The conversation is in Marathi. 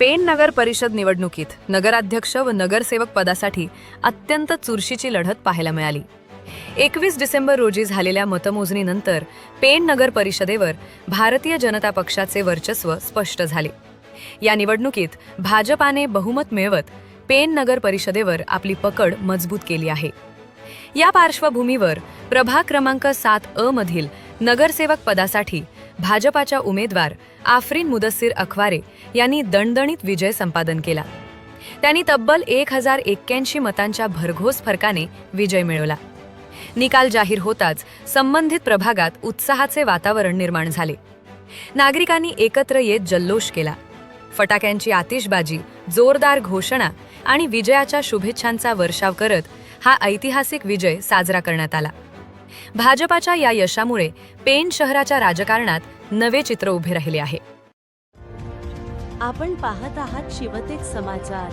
पेण नगर परिषद निवडणुकीत नगराध्यक्ष व नगरसेवक पदासाठी अत्यंत चुरशीची लढत पाहायला मिळाली. एकवीस डिसेंबर रोजी झालेल्या मतमोजणीनंतर पेण नगर परिषदेवर भारतीय जनता पक्षाचे वर्चस्व स्पष्ट झाले. या निवडणुकीत भाजपाने बहुमत मिळवत पेण नगर परिषदेवर आपली पकड मजबूत केली आहे. या पार्श्वभूमीवर प्रभाग क्रमांक सात अ मधील नगरसेवक पदासाठी भाजपाच्या उमेदवार आफरीन मुदस्सीर अखवारे यांनी दणदणीत विजय संपादन केला. त्यांनी तब्बल एक हजार एक्क्याऐंशी मतांच्या भरघोस फरकाने विजय मिळवला. निकाल जाहीर होताच संबंधित प्रभागात उत्साहाचे वातावरण निर्माण झाले. नागरिकांनी एकत्र येत जल्लोष केला. फटाक्यांची आतिषबाजी जोरदार घोषणा आणि विजयाच्या शुभेच्छांचा वर्षाव करत हा ऐतिहासिक विजय साजरा करण्यात आला. भाजपाच्या या यशामुळे पेन शहराच्या राजकारणात नवे चित्र उभे राहिले आहे. आपण पाहत आहात शिवतेज समाचार.